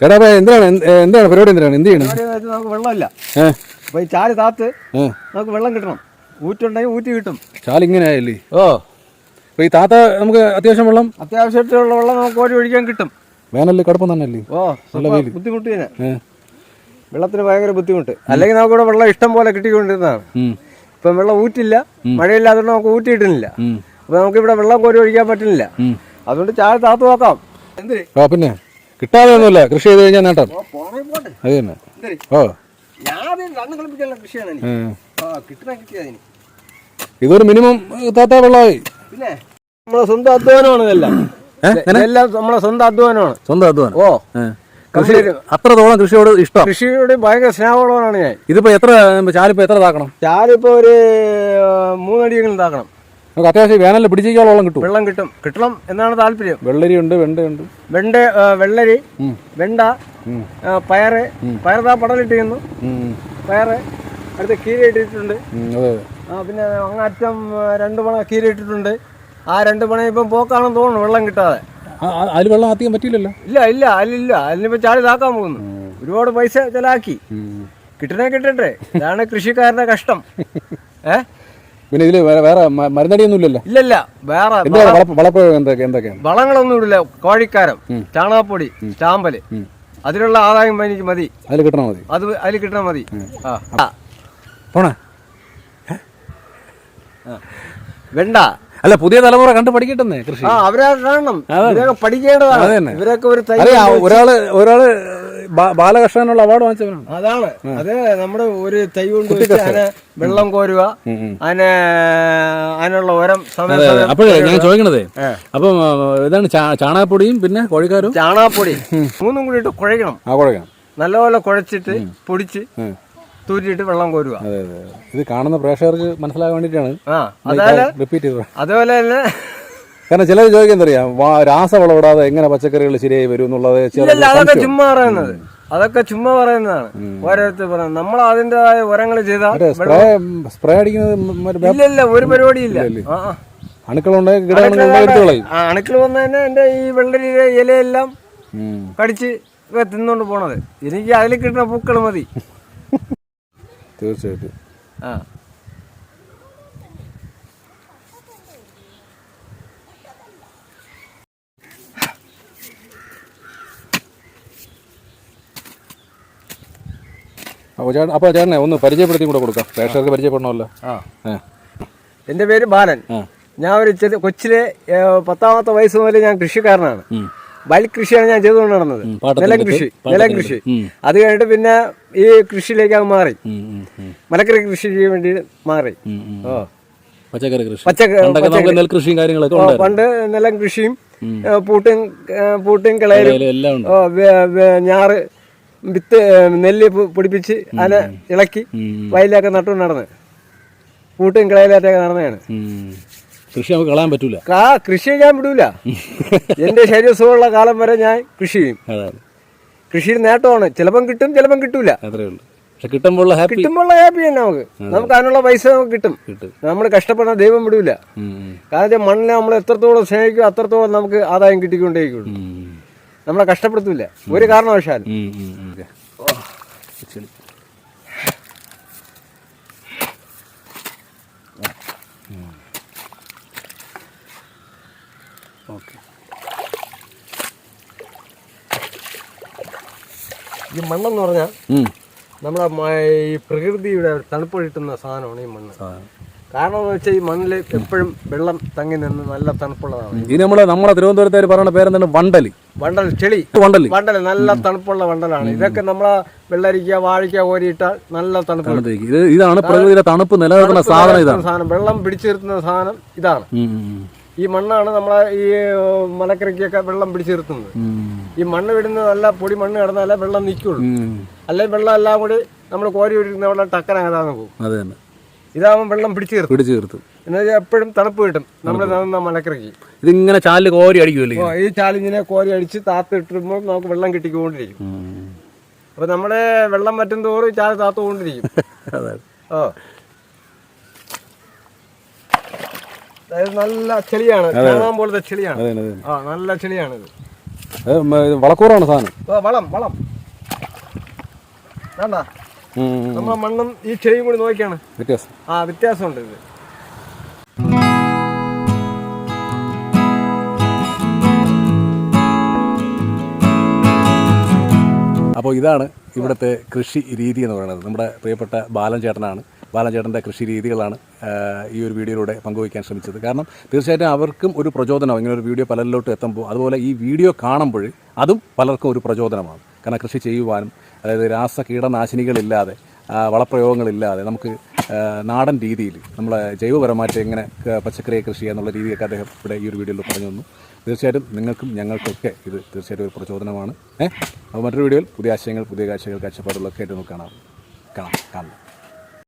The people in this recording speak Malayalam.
ചേട്ടാ അപ്പൊ എന്താണ് എന്ത്- എന്താണ് പരിപാടി എന്തിനാണ്? എന്ത് ചെയ്യണം? നമുക്ക് വെള്ളമില്ല. അപ്പൊ ഈ ചാൽ താത്ത് നമുക്ക് വെള്ളം കിട്ടണം. ഊറ്റുണ്ടെങ്കിൽ ഊറ്റി കിട്ടും. ചാലിങ്ങനെ ആയല്ലേ? ഓ. അപ്പൊ ഈ താത്ത നമുക്ക് അത്യാവശ്യം വെള്ളം? അത്യാവശ്യമായിട്ടുള്ള വെള്ളം നമുക്ക് ഓടി ഒഴിക്കാൻ കിട്ടും. വേനലിൽ കടുപ്പം തന്നെ അല്ലേ ഓ സ്വല്പം ബുദ്ധിമുട്ട് തന്നെ. വെള്ളത്തിന് ഭയങ്കര ബുദ്ധിമുട്ട്. അല്ലെങ്കിൽ നമുക്ക് ഇവിടെ വെള്ളം ഇഷ്ടം പോലെ കിട്ടിക്കൊണ്ടിരുന്നതാണ്. ഇപ്പൊ വെള്ളം ഊറ്റില്ല. മഴയില്ലാത്തതുകൊണ്ട് നമുക്ക് ഊറ്റി കിട്ടുന്നില്ല. അപ്പൊ നമുക്ക് ഇവിടെ വെള്ളം കോരി ഒഴിക്കാൻ പറ്റുന്നില്ല. അതുകൊണ്ട് ചായ താത്ത് നോക്കാം. എന്തിനാ പിന്നെ? കിട്ടാതെ ഒന്നുമില്ല കൃഷി ചെയ്ത് കഴിഞ്ഞാൽ നേട്ടം. അത് തന്നെ. ഓ. ഇതൊരു മിനിമം താത്ത വെള്ളമായി പിന്നെ നമ്മളെ സ്വന്തം അധ്വാനമാണ് ഇതെല്ലാം. ഏ? ഇതെല്ലാം നമ്മളെ സ്വന്തം അധ്വാനമാണ്. സ്വന്തം അധ്വാനം. ഓ. ഏ. കൃഷി കൃഷി- അത്രത്തോളം കൃഷിയോട് ഇഷ്ടം? കൃഷിയോട് ഭയങ്കര സ്നേഹമുള്ളവനാണ് ഞാൻ. ഇതിപ്പോ എത്ര ചാലിപ്പോ എത്ര താക്കണം ചാലിപ്പോ ഒരു മൂന്നടിയെങ്കിലും ഉണ്ടാക്കണം നമുക്ക് അത്യാവശ്യം വേനലിൽ വെള്ളം കിട്ടും. വെള്ളം കിട്ടും. കിട്ടണം എന്നാണ് താല്പര്യം. വെള്ളരി ഉണ്ട് വെണ്ട ഉണ്ട് വെണ്ട വെള്ളരി വെണ്ട പയറ്. പയറ് താ പടലിട്ടിരുന്നു പയറ് അടുത്ത് കീര ഇട്ടിട്ടുണ്ട് ആ പിന്നെ അങ്ങാറ്റം രണ്ട് പണ കീര ഇട്ടിട്ടുണ്ട് ആ രണ്ട് പണ ഇപ്പം പോക്കാണെന്ന് തോന്നുന്നു വെള്ളം കിട്ടാതെ. അതിൽ വെള്ളം ആദ്യം പറ്റില്ലല്ലോ ഇല്ല ഇല്ല അതിലില്ല. അതിലിപ്പോ ചാടി താക്കാൻ പോകുന്നു. ഒരുപാട് പൈസ ചെലാക്കി കിട്ടണേ കിട്ടട്ടെ. ഇതാണ് കൃഷിക്കാരന്റെ കഷ്ടം. ഏ? പിന്നെ ഇതിൽ വേറെ മരുന്നടിയൊന്നും ഇല്ലല്ലോ? ഇല്ലല്ല വേറെ വളപ്രയോഗം എന്തൊക്കെ എന്തൊക്കെയാണ് വളങ്ങളൊന്നും ഇടില്ല കോഴിക്കാരം ചാണകപ്പൊടി ചാമ്പൽ അതിലുള്ള ആദായം എനിക്ക് മതി. അതിൽ കിട്ടണ മതി. അത് അതിൽ കിട്ടണ മതി. പോണേ. വെണ്ട. അല്ല പുതിയ തലമുറ കണ്ടു പഠിക്കട്ടെന്നേ കൃഷി. അവരെ കാണണം പഠിക്കേണ്ടതാണ്. ഇവരൊക്കെ ഒരു ഒരാൾ ഒരാൾ ബാ- ബാലകർഷകനുള്ള അവാർഡ് വാങ്ങിച്ചവനാണ്. അതാണ്. അത് നമ്മുടെ ഒരു തൈ കൊണ്ട് വെച്ച് അതിനെ വെള്ളം കോരുക. അതിനെ അതിനുള്ള ഓരം. അപ്പോഴേ ഞാൻ ചോദിക്കണതേ. അപ്പൊ ഇതാണ് ചാണകപ്പൊടിയും പിന്നെ കോഴിക്കാരും? ചാണകപ്പൊടി. മൂന്നും കൂടി ഇട്ട് കുഴയ്ക്കണം ആ കുഴക്കണം. നല്ലപോലെ കുഴച്ചിട്ട് പൊടിച്ച് തൂറ്റിട്ട് തൂറ്റിയിട്ട് വെള്ളം കോരുക. അതെ അതെ. ഇത് കാണുന്ന പ്രേക്ഷകർക്ക് മനസ്സിലാകാൻ വേണ്ടിയിട്ടാണ് റിപ്പീറ്റ് ചെയ്തത്. അതുപോലെ തന്നെ കാരണം ചിലർ ചോദിക്കാൻ അറിയാം രാസവളം ഇടാതെ എങ്ങനെ പച്ചക്കറികൾ ശരിയായി വരും എന്നുള്ളത് അതൊക്കെ ചുമ്മാ പറയുന്നത്. അതൊക്കെ ചുമ്മാ പറയുന്നതാണ്. ഓരോരുത്തർ പറയുന്നത്. നമ്മൾ അതിന്റെതായ ഉരങ്ങൾ ചെയ്താൽ സ്പ്രേ അടിക്കുന്നത് വേ- ഇല്ല ഇല്ല ഒരു പരിപാടിയില്ല എടുത്തു അണുക്കൾ വന്ന തന്നെ എന്റെ ഈ വെള്ളരിയുടെ ഇലയെല്ലാം. കടിച്ച് തിന്നുകൊണ്ട് പോണത്. എനിക്ക് അതിൽ കിട്ടുന്ന പൂക്കൾ മതി. തീർച്ചയായിട്ടും. ആ. അപ്പോൾ ചേട്ടൻ അപ്പോൾ ചേട്ടനെ ഒന്ന് പരിചയപ്പെടുത്തി കൂടെ കൊടുക്കാം. പ്രേക്ഷകർക്ക് പരിചയപ്പെടണമല്ലോ. ആ. എന്റെ പേര് ബാലൻ. ഞാൻ ഒരു ചെറിയ കൊച്ചിലെ പത്താമത്തെ വയസ്സ് മുതൽ ഞാൻ കൃഷിക്കാരനാണ്. കൃഷിയാണ് ഞാൻ ചെയ്തുകൊണ്ട് നടന്നത്. നിലം കൃഷി നിലം കൃഷി. അത് കഴിഞ്ഞിട്ട് പിന്നെ ഈ കൃഷിയിലേക്ക് അങ്ങ് മാറി. മലക്കറി കൃഷി ചെയ്യാൻ വേണ്ടി മാറി. ഓ. പച്ചക്കറി കൃഷി. പച്ചക്കറി. നെൽകൃഷിയും കാര്യങ്ങളൊക്കെ പണ്ട് നിലം കൃഷിയും പൂട്ടും പൂട്ടും കിളയിലും ഞാറ് വിത്ത് നെല്ല് പൊടിപ്പിച്ച് അതിനെ ഇളക്കി. വയലിലൊക്കെ നട്ടു നടന്ന്. കൂട്ടും കിളയിലാറ്റൊക്കെ നടന്നതാണ്. കൃഷി നമുക്ക് കളയാൻ പറ്റൂല. ആ കൃഷി ഞാൻ വിടൂല. എന്റെ ശരീരസുഖമുള്ള കാലം വരെ ഞാൻ കൃഷി ചെയ്യും. കൃഷിയിൽ നേട്ടമാണ്. ചിലപ്പം കിട്ടും ചിലപ്പം കിട്ടൂല. അത്രേ ഉള്ളൂ. പക്ഷെ കിട്ടുമ്പോൾ ഹാപ്പി. കിട്ടുമ്പോൾ ഹാപ്പി തന്നെ നമുക്ക്. നമുക്ക് അതിനുള്ള പൈസ നമുക്ക് കിട്ടും. നമ്മൾ കഷ്ടപ്പെടാൻ ദൈവം വിടൂല. കാരണം മണ്ണിനെ നമ്മൾ എത്രത്തോളം സ്നേഹിക്കും അത്രത്തോളം നമുക്ക് ആദായം കിട്ടിക്കൊണ്ടേക്കുള്ളൂ. നമ്മളെ കഷ്ടപ്പെടുത്തൂല ഒരു കാരണവശാലും. ഈ മണ്ണെന്ന് പറഞ്ഞാൽ. നമ്മളെ ഈ പ്രകൃതിയുടെ തണുപ്പ് കിട്ടുന്ന സാധനമാണ് ഈ മണ്ണ്. കാരണം എന്ന് വെച്ചാൽ ഈ മണ്ണിൽ എപ്പോഴും വെള്ളം തങ്ങി നിന്ന് നല്ല തണുപ്പുള്ളതാണ്. ഇത് നമ്മളെ നമ്മളെ തിരുവനന്തപുരത്തേര് പറയുന്ന പേരെന്താണ്? വണ്ടലി. വണ്ടൽ ചെളി. വണ്ടൽ വണ്ടൽ നല്ല തണുപ്പുള്ള വണ്ടലാണ്. ഇതൊക്കെ നമ്മളെ വെള്ളരിക്ക വാഴയ്ക്ക കോരിയിട്ടാൽ നല്ല തണുപ്പ്. ഇത് ഇതാണ് പ്രകൃതിയുടെ തണുപ്പ് നിലനിർത്തുന്ന സാധനം ഇതാണ്. സാധനം. വെള്ളം പിടിച്ചു നിർത്തുന്ന സാധനം ഇതാണ്. ഈ മണ്ണാണ് നമ്മളെ ഈ മലക്കറിക്കൊക്കെ വെള്ളം പിടിച്ചു നിർത്തുന്നത്. ഈ മണ്ണ് വിടുന്ന നല്ല പൊടി മണ്ണ് കിടന്നാലേ വെള്ളം നിൽക്കുള്ളൂ. അല്ലെങ്കിൽ വെള്ളം എല്ലാം കൂടി നമ്മൾ കോരി വിടുന്ന വെള്ളം ടക്കനകതാന്ന് പോകും. അത് തന്നെ. ഇതാവുമ്പോൾ വെള്ളം പിടിച്ചു നിർത്തും പിടിച്ചു തീർത്തു എന്നുവെച്ചാൽ എപ്പോഴും തണുപ്പ് കിട്ടും. നമ്മുടെ തന്ന മലക്കിറക്കി. ഇതിങ്ങനെ ചാലിൽ കോരി അടിക്കുമല്ലേ ഈ ചാലിങ്ങനെ കോരി അടിച്ച് താത്ത് നമുക്ക് വെള്ളം കിട്ടിക്കൊണ്ടിരിക്കും. അപ്പൊ നമ്മുടെ വെള്ളം പറ്റും തോറും ചാൽ താത്തുകൊണ്ടിരിക്കും ഓ. അതായത് നല്ല ചെളിയാണ്. കാണാൻ പോലത്തെ ചെളിയാണ്. ആ നല്ല ചെളിയാണ് ഇത്. വളക്കൂറാണ് സാധനം. വളം വളം. വേണ്ട. നമ്മളെ മണ്ണും ഈ ചെടിയും കൂടി നോക്കിയാണ്. വ്യത്യാസം. ആ വ്യത്യാസമുണ്ട് ഇത്. അപ്പോൾ ഇതാണ് ഇവിടുത്തെ കൃഷി രീതി എന്ന് പറയുന്നത്. നമ്മുടെ പ്രിയപ്പെട്ട ബാലൻ ചേട്ടനാണ്. ബാലൻ ചേട്ടന്റെ കൃഷി രീതികളാണ് ഈ ഒരു വീഡിയോയിലൂടെ പങ്കുവയ്ക്കാൻ ശ്രമിച്ചത്. കാരണം തീർച്ചയായിട്ടും അവർക്കും ഒരു പ്രചോദനം ഇങ്ങനെ ഒരു വീഡിയോ പലരിലോട്ട് എത്തുമ്പോൾ അതുപോലെ ഈ വീഡിയോ കാണുമ്പോൾ അതും പലർക്കും ഒരു പ്രചോദനമാണ് കാരണം കൃഷി ചെയ്യുവാനും അതായത് രാസ കീടനാശിനികളില്ലാതെ വളപ്രയോഗങ്ങളില്ലാതെ നമുക്ക് നാടൻ രീതിയിൽ നമ്മളെ ജൈവപരമായിട്ട് എങ്ങനെ പച്ചക്കറി കൃഷി ചെയ്യാന്നുള്ള രീതിയൊക്കെ അദ്ദേഹം ഇവിടെ ഈ ഒരു വീഡിയോയിൽ പറഞ്ഞു തന്നു. തീർച്ചയായിട്ടും നിങ്ങൾക്കും ഞങ്ങൾക്കൊക്കെ ഇത് തീർച്ചയായിട്ടും ഒരു പ്രചോദനമാണ്. ഏഹ് അപ്പോൾ മറ്റൊരു വീഡിയോയിൽ പുതിയ ആശയങ്ങൾ പുതിയ കാഴ്ചകൾ കാഴ്ചപ്പാടുകളൊക്കെ ആയിട്ട് നമുക്ക് കാണാം. കാണാം. കാണാം.